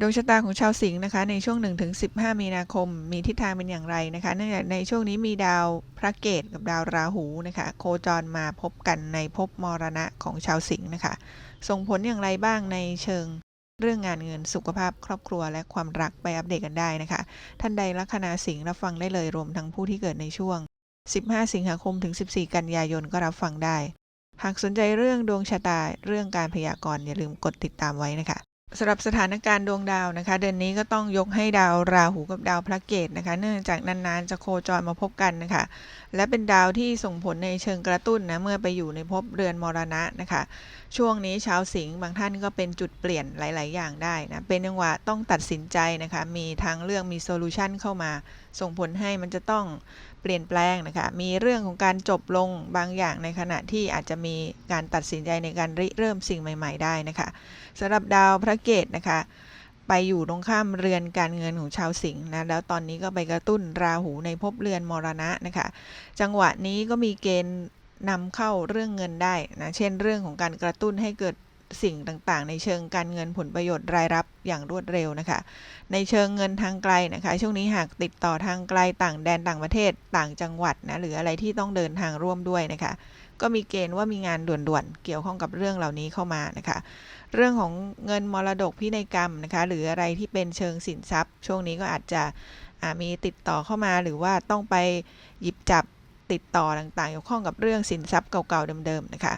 ดวงชะตาของชาวสิงห์นะคะ ในช่วง 1-15 มีนาคม มีทิศทางเป็นอย่างไรนะคะเนื่องจากในช่วงนี้มีดาวพระเกตกับดาวราหูนะคะ โคจรมาพบกันในภพมรณะของชาวสิงห์นะคะ ส่งผลอย่างไรบ้างในเชิงเรื่องงานเงินสุขภาพครอบครัวและความรักไปอัปเดตกันได้นะคะ ท่านใดลัคนาสิงห์รับฟังได้เลยรวมทั้งผู้ที่เกิดในช่วง 15 สิงหาคมถึง 14 กันยายนก็รับฟังได้ หากสนใจเรื่องดวงชะตาเรื่องการพยากรณ์อย่าลืมกดติดตามไว้นะคะ สำหรับสถานการณ์ดวงดาวนะคะ เดือนนี้ก็ต้องยกให้ดาวราหูกับดาวพระเกตนะคะ เนื่องจากนานๆจะโคจรมาพบกันนะคะ และเป็นดาวที่ส่งผลในเชิงกระตุ้นนะเมื่อไปอยู่ในภพเรือนมรณะนะคะ ช่วงนี้ชาวสิงห์บางท่านก็เป็นจุดเปลี่ยนหลาย ๆ อย่างได้นะ เป็นจังหวะต้องตัดสินใจนะคะ มีทางเรื่องมีโซลูชันเข้ามา ส่งผลให้มันจะต้องเปลี่ยนแปลงนะคะ มีเรื่องของการจบลงบางอย่างในขณะที่อาจจะมีการตัดสินใจในการริเริ่มสิ่งใหม่ ๆ ได้นะคะ สำหรับดาวพระเกตนะคะ ไปอยู่ตรงข้ามเรือนการเงินของชาวสิงห์นะ แล้วตอนนี้ก็ไปกระตุ้นราหูในภพเรือนมรณะนะคะ จังหวะนี้ก็มีเกณฑ์นำเข้าเรื่องเงินได้นะ เช่น เรื่องของการกระตุ้นให้เกิดสิ่งต่างๆ ในเชิงการเงินผลประโยชน์รายรับอย่างรวดเร็วนะคะ ในเชิงเงินทางไกลนะคะ ช่วงนี้หากติดต่อทางไกลต่างแดนต่างประเทศต่างจังหวัดนะหรืออะไรที่ต้องเดินทางร่วมด้วยนะคะ ก็มีเกณฑ์ว่ามีงานด่วนๆเกี่ยวข้องกับเรื่องเหล่านี้เข้ามานะคะ เรื่องของเงินมรดกพินัยกรรมนะคะ หรืออะไรที่เป็นเชิงสินทรัพย์ ช่วงนี้ก็อาจจะมีติดต่อเข้ามาหรือว่าต้องไปหยิบจับติดต่อต่างๆเกี่ยวข้องกับเรื่องสินทรัพย์เก่าๆเดิมๆนะคะ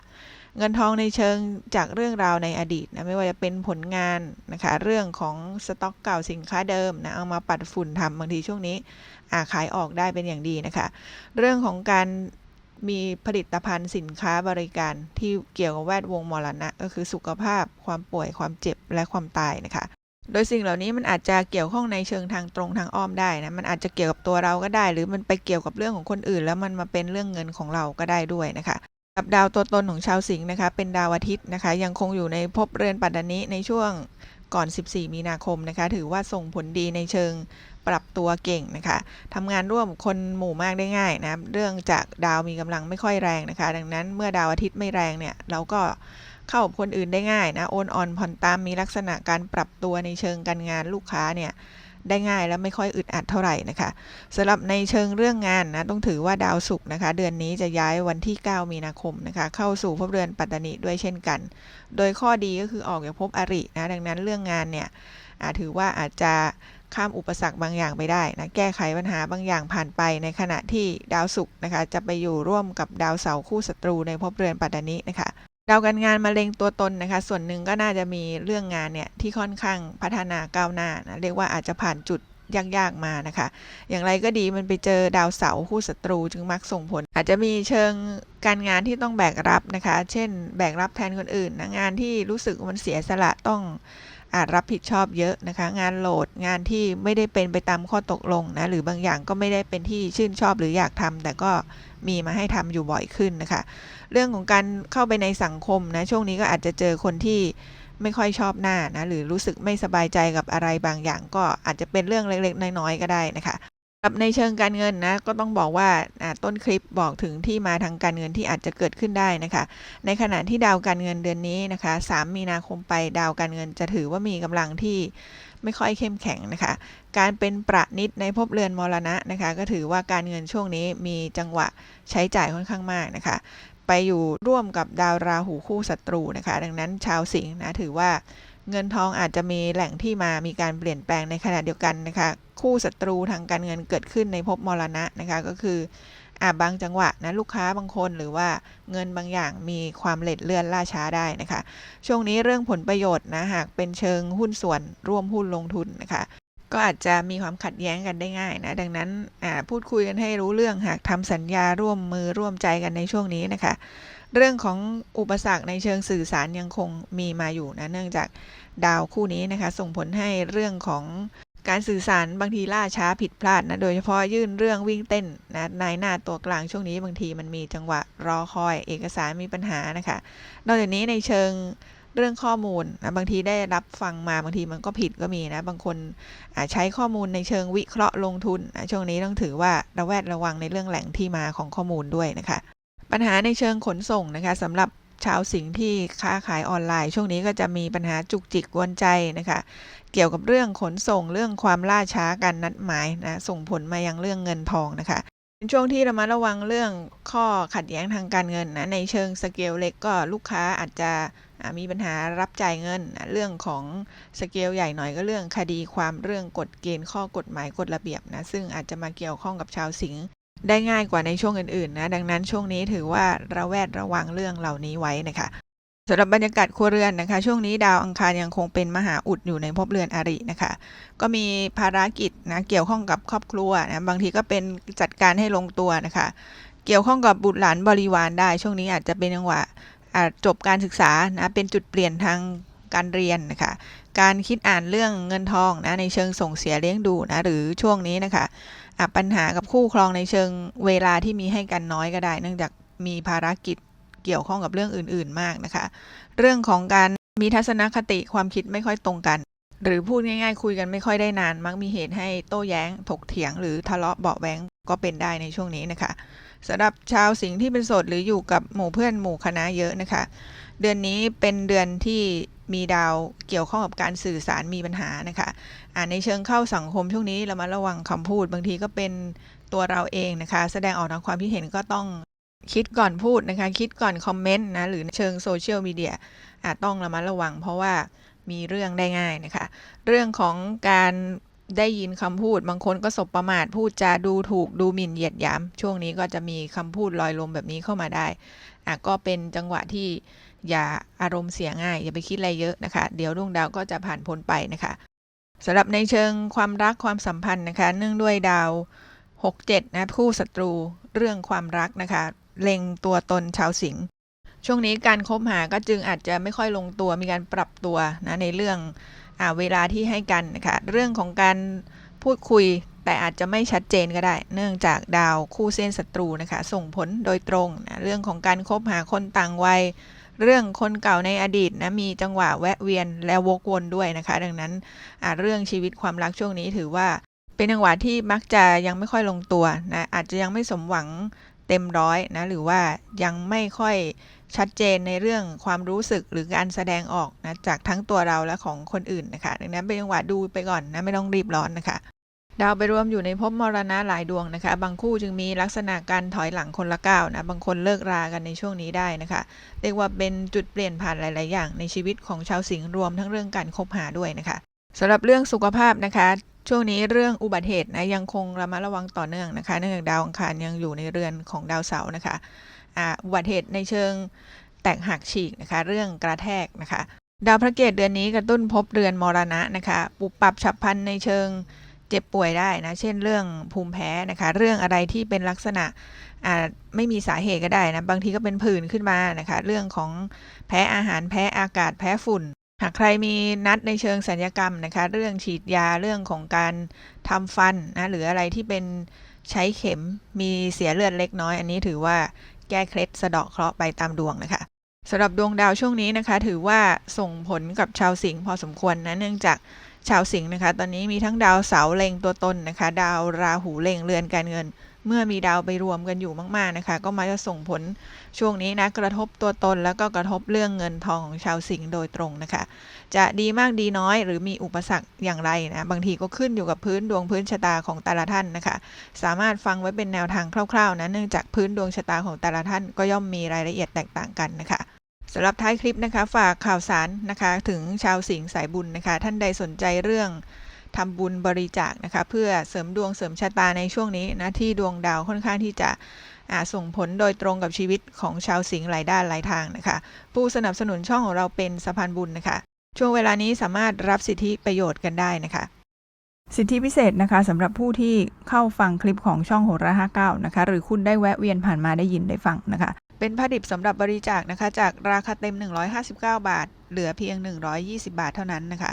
เงินทองในเชิงจากเรื่องราวในอดีตนะไม่ว่าจะเป็นผลงานนะคะ เรื่องของสต็อกเก่าสินค้าเดิมนะเอามาปัดฝุ่นทำบางทีช่วงนี้อาขายออกได้เป็นอย่างดีนะคะ เรื่องของการ มีผลิตภัณฑ์สินค้าบริการที่เกี่ยวกับแวดวงมรณะ ก็คือสุขภาพ ความป่วย ความเจ็บ และความตายนะคะ โดยสิ่งเหล่านี้มันอาจจะเกี่ยวข้องในเชิงทางตรงทางอ้อมได้นะ มันอาจจะเกี่ยวกับตัวเราก็ได้ หรือมันไปเกี่ยวกับเรื่องของคนอื่น แล้วมันมาเป็นเรื่องเงินของเราก็ได้ด้วยนะคะกับดาวตัวตนของชาวสิงห์นะคะ เป็นดาวอาทิตย์นะคะ ยังคงอยู่ในภพเรือนปัตตานิในช่วง ก่อน 14 มีนาคมนะคะ ถือว่าส่งผลดีในเชิงปรับตัวเก่งนะคะทำงานร่วมคนหมู่มากได้ง่ายนะเรื่องจากดาวมีกำลังไม่ค่อยแรงนะคะ ดังนั้นเมื่อดาวอาทิตย์ไม่แรงเนี่ยเราก็เข้าคนอื่นได้ง่ายนะโอนอ่อนผ่อนตามมีลักษณะการปรับตัวในเชิงการงานลูกค้าเนี่ย ได้ง่ายและไม่ค่อยอึดอัดเท่าไหร่นะคะสำหรับในเชิงเรื่องงานนะต้องถือว่าดาวศุกร์นะคะ เดือนนี้จะย้ายวันที่ 9 มีนาคมนะคะ เข้าสู่ภพเรือนปัตตานีด้วยเช่นกัน โดยข้อดีก็คือออกจากภพอรินะดังนั้นเรื่องงานเนี่ยอาจถือว่าอาจจะข้ามอุปสรรคบางอย่างไปได้นะแก้ไขปัญหาบางอย่างผ่านไปในขณะที่ดาวศุกร์นะคะ จะไปอยู่ร่วมกับดาวเสาร์คู่ศัตรูในภพเรือนปัตตานีนะคะ ดาวการงานมาเล็งตัวตนนะคะ ส่วนหนึ่งก็น่าจะมีเรื่องงานเนี่ยที่ค่อนข้างพัฒนาก้าวหน้านะเรียกว่าอาจจะผ่านจุดยากๆมานะคะ อย่างไรก็ดีมันไปเจอดาวเสาร์คู่ศัตรูจึงมักส่งผล อาจจะมีเชิงการงานที่ต้องแบกรับนะคะ เช่น แบกรับแทนคนอื่นนะงานที่รู้สึกมันเสียสละต้อง อาจรับผิดชอบเยอะนะคะ งานโหลดงานที่ไม่ได้เป็นไปตามข้อตกลงนะหรือบางอย่างก็ไม่ได้เป็นที่ชื่นชอบหรืออยากทำแต่ก็มีมาให้ทำอยู่บ่อยขึ้นนะคะ เรื่องของการเข้าไปในสังคมนะช่วงนี้ก็อาจจะเจอคนที่ไม่ค่อยชอบหน้านะหรือรู้สึกไม่สบายใจกับอะไรบางอย่าง ก็อาจจะเป็นเรื่องเล็กๆ น้อยๆก็ได้นะคะ กับในเชิงการเงินนะก็ต้องบอกว่าต้นคลิปบอกถึงที่มาทางการเงินที่อาจจะเกิดขึ้นได้นะคะ ในขณะที่ดาวการเงินเดือนนี้นะคะ 3 มีนาคมไปดาวการเงินจะถือว่ามีกำลังที่ไม่ค่อยเข้มแข็งนะคะ การเป็นประนิดในภพเรือนมรณะนะคะ ก็ถือว่าการเงินช่วงนี้มีจังหวะใช้จ่ายค่อนข้างมากนะคะ ไปอยู่ร่วมกับดาวราหูคู่ศัตรูนะคะ ดังนั้นชาวสิงห์นะถือว่า เงินทองอาจจะมีแหล่งที่มามีการเปลี่ยนแปลงในขณะเดียวกันนะคะ คู่ศัตรูทางการเงินเกิดขึ้นในภพมรณะนะคะก็คืออาบางจังหวะนะลูกค้าบางคนหรือว่าเงินบางอย่างมีความเลทเลื่อนล่าช้าได้นะคะ ช่วงนี้เรื่องผลประโยชน์นะหากเป็นเชิงหุ้นส่วนร่วมหุ้นลงทุนนะคะก็อาจจะมีความขัดแย้งกันได้ง่ายนะดังนั้นพูดคุยกันให้รู้เรื่องหากทำสัญญาร่วมมือร่วมใจกันในช่วงนี้นะคะ เรื่องของอุปสรรคในเชิงสื่อสารยังคงมีมาอยู่นะ เนื่องจากดาวคู่นี้นะคะ ส่งผลให้เรื่องของการสื่อสารบางทีล่าช้าผิดพลาดนะ โดยเฉพาะยื่นเรื่องวิ่งเต้นนะในหน้าตัวกลางช่วงนี้บางทีมันมีจังหวะรอคอยเอกสารมีปัญหานะคะ นอกจากนี้ในเชิงเรื่องข้อมูลนะบางทีได้รับฟังมาบางทีมันก็ผิดก็มีนะบางคนใช้ข้อมูลในเชิงวิเคราะห์ลงทุนนะช่วงนี้ต้องถือว่าระแวดระวังในเรื่องแหล่งที่มาของข้อมูลด้วยนะคะ ปัญหาในเชิงขนส่งนะคะสำหรับชาวสิงห์ที่ค้าขายออนไลน์ ช่วงนี้ก็จะมีปัญหาจุกจิกกวนใจนะคะ เกี่ยวกับเรื่องขนส่งเรื่องความล่าช้าการนัดหมายนะส่งผลมายังเรื่องเงินทองนะคะเป็นช่วงที่เระมัดระวังเรื่องข้อขัดแย้งทางการเงินนะในเชิงสเกลเล็กก็ลูกค้าอาจจะมีปัญหารับจ่ายเงินนะเรื่องของสเกลใหญ่หน่อยก็เรื่องคดีความเรื่องกฎเกณฑ์ข้อกฎหมายกฎระเบียบนะซึ่งอาจจะมาเกี่ยวข้องกับชาวสิงห์ ได้ง่ายกว่าในช่วงอื่นๆนะดังนั้นช่วงนี้ถือว่าระแวดระวังเรื่องเหล่านี้ไว้นะคะสำหรับบรรยากาศครัวเรือนนะคะ ช่วงนี้ดาวอังคารยังคงเป็นมหาอุดอยู่ในภพเรือนอรินะคะ ก็มีภารกิจนะเกี่ยวข้องกับครอบครัวนะบางทีก็เป็นจัดการให้ลงตัวนะคะ เกี่ยวข้องกับบุตรหลานบริวารได้ ช่วงนี้อาจจะเป็นจังหวะอาจบการศึกษานะเป็นจุดเปลี่ยนทางการเรียนนะคะ การคิดอ่านเรื่องเงินทองนะในเชิงส่งเสียเลี้ยงดูนะหรือช่วงนี้นะคะ ปัญหากับคู่ครองในเชิงเวลาที่มีให้กันน้อยก็ได้ เนื่องจากมีภารกิจเกี่ยวข้องกับเรื่องอื่น ๆ มากนะคะ เรื่องของการมีทัศนคติความคิดไม่ค่อยตรงกัน หรือพูดง่าย ๆ คุยกันไม่ค่อยได้นาน มักมีเหตุให้โต้แย้ง ถกเถียง หรือทะเลาะเบาแวงก็เป็นได้ในช่วงนี้นะคะสำหรับชาวสิงห์ที่เป็นโสดหรืออยู่กับหมู่เพื่อนหมู่คณะเยอะนะคะ เดือนนี้เป็นเดือนที่ มีดาวเกี่ยวข้องกับการสื่อสารมีปัญหานะคะอ่าในเชิงเข้าสังคมช่วงนี้เรามาระวังคำพูดบางทีก็เป็นตัวเราเองนะคะ แสดงออกทางความคิดเห็นก็ต้องคิดก่อนพูดนะคะ คิดก่อนคอมเมนต์นะหรือเชิงโซเชียลมีเดียอาจต้องระมัดระวัง เพราะว่ามีเรื่องได้ง่ายนะคะ เรื่องของการได้ยินคำพูด บางคนก็สบประมาทพูดจาดูถูกดูหมิ่นเหยียดหยาม ช่วงนี้ก็จะมีคำพูดลอยลมแบบนี้เข้ามาได้อะก็เป็นจังหวะที่ อย่าอารมณ์เสียง่าย อย่าไปคิดอะไรเยอะนะคะ เดี๋ยวดวงดาวก็จะผ่านพ้นไปนะคะสำหรับในเชิงความรักความสัมพันธ์นะคะ เนื่องด้วยดาว 67 นะคู่ศัตรูเรื่องความรักนะคะ เล็งตัวตนชาวสิงห์ช่วงนี้การคบหาก็จึงอาจจะไม่ค่อยลงตัวมีการปรับตัวนะในเรื่องอเวลาที่ให้กันนะคะเรื่องของการพูดคุยแต่อาจจะไม่ชัดเจนก็ได้ เนื่องจากดาวคู่เส้นศัตรูนะคะ ส่งผลโดยตรงนะเรื่องของการคบหาคนต่างวัย เรื่องคนเก่าในอดีตนะมีจังหวะแวะเวียนและวกวนด้วยนะคะ ดังนั้นอ่าเรื่องชีวิตความรักช่วงนี้ถือว่าเป็นจังหวะที่มักจะยังไม่ค่อยลงตัวนะอาจจะยังไม่สมหวังเต็มร้อยนะหรือว่ายังไม่ค่อยชัดเจนในเรื่องความรู้สึกหรือการแสดงออกนะจากทั้งตัวเราและของคนอื่นนะคะ ดังนั้นเป็นจังหวะดูไปก่อนนะไม่ต้องรีบร้อนนะคะ ดาวไปรวมอยู่ในภพมรณะหลายดวงนะคะ บางคู่จึงมีลักษณะการถอยหลังคนละก้าวนะ บางคนเลิกรากันในช่วงนี้ได้นะคะ เรียกว่าเป็นจุดเปลี่ยนผ่านหลาย ๆ อย่างในชีวิตของชาวสิงห์รวมทั้งเรื่องการคบหาด้วยนะคะสำหรับเรื่องสุขภาพนะคะ ช่วงนี้เรื่องอุบัติเหตุนะยังคงระมัดระวังต่อเนื่องนะคะ เนื่องจากดาวอังคารยังอยู่ในเรือนของดาวเสาร์นะคะอ่าอุบัติเหตุในเชิงแตกหักฉีกนะคะ เรื่องกระแทกนะคะ ดาวพระเกตเดือนนี้กระตุ้นพบเรือนมรณะนะคะ ปุบปรับฉับพลันในเชิง เจ็บป่วยได้นะ เช่นเรื่องภูมิแพ้นะคะ เรื่องอะไรที่เป็นลักษณะอ่าไม่มีสาเหตุก็ได้นะ บางทีก็เป็นผื่นขึ้นมานะคะ เรื่องของแพ้อาหารแพ้อากาศแพ้ฝุ่น หากใครมีนัดในเชิงสัญญกรรมนะคะ เรื่องฉีดยาเรื่องของการทำฟันนะหรืออะไรที่เป็นใช้เข็มมีเสียเลือดเล็กน้อย อันนี้ถือว่าแก้เคล็ดสะเดาะเคราะห์ไปตามดวงนะคะสำหรับดวงดาวช่วงนี้นะคะ ถือว่าส่งผลกับชาวสิงห์พอสมควรนะเนื่องจาก ชาวสิงห์นะคะ ตอนนี้มีทั้งดาวเสาร์เล็งตัวตนนะคะ ดาวราหูเล็งเรือนการเงิน เมื่อมีดาวไปรวมกันอยู่มากๆนะคะ ก็มาจะส่งผลช่วงนี้นะกระทบตัวตนแล้วก็กระทบเรื่องเงินทองของชาวสิงห์โดยตรงนะคะ จะดีมากดีน้อย หรือมีอุปสรรคอย่างไรนะบางทีก็ขึ้นอยู่กับพื้นดวงพื้นชะตาของแต่ละท่านนะคะ สามารถฟังไว้เป็นแนวทางคร่าวๆนะเนื่องจากพื้นดวงชะตาของแต่ละท่านก็ย่อมมีรายละเอียดแตกต่างกันนะคะ สำหรับท้ายคลิปนะคะฝากข่าวสารนะคะถึงชาวสิงห์สายบุญนะคะ ท่านใดสนใจเรื่องทำบุญบริจาคนะคะ เพื่อเสริมดวงเสริมชะตาในช่วงนี้นะที่ดวงดาวค่อนข้างที่จะอ่าส่งผลโดยตรงกับชีวิตของชาวสิงห์หลายด้านหลายทางนะคะ ผู้สนับสนุนช่องของเราเป็นสะพานบุญนะคะ ช่วงเวลานี้สามารถรับสิทธิประโยชน์กันได้นะคะ สิทธิพิเศษนะคะสำหรับผู้ที่เข้าฟังคลิปของช่องโหราห้าเก้านะคะ หรือคุณได้แวะเวียนผ่านมาได้ยินได้ฟังนะคะ เป็นผ้าดิบสำหรับบริจาคนะคะ จากราคาเต็ม 159 บาท เหลือเพียง 120 บาทเท่านั้นนะคะ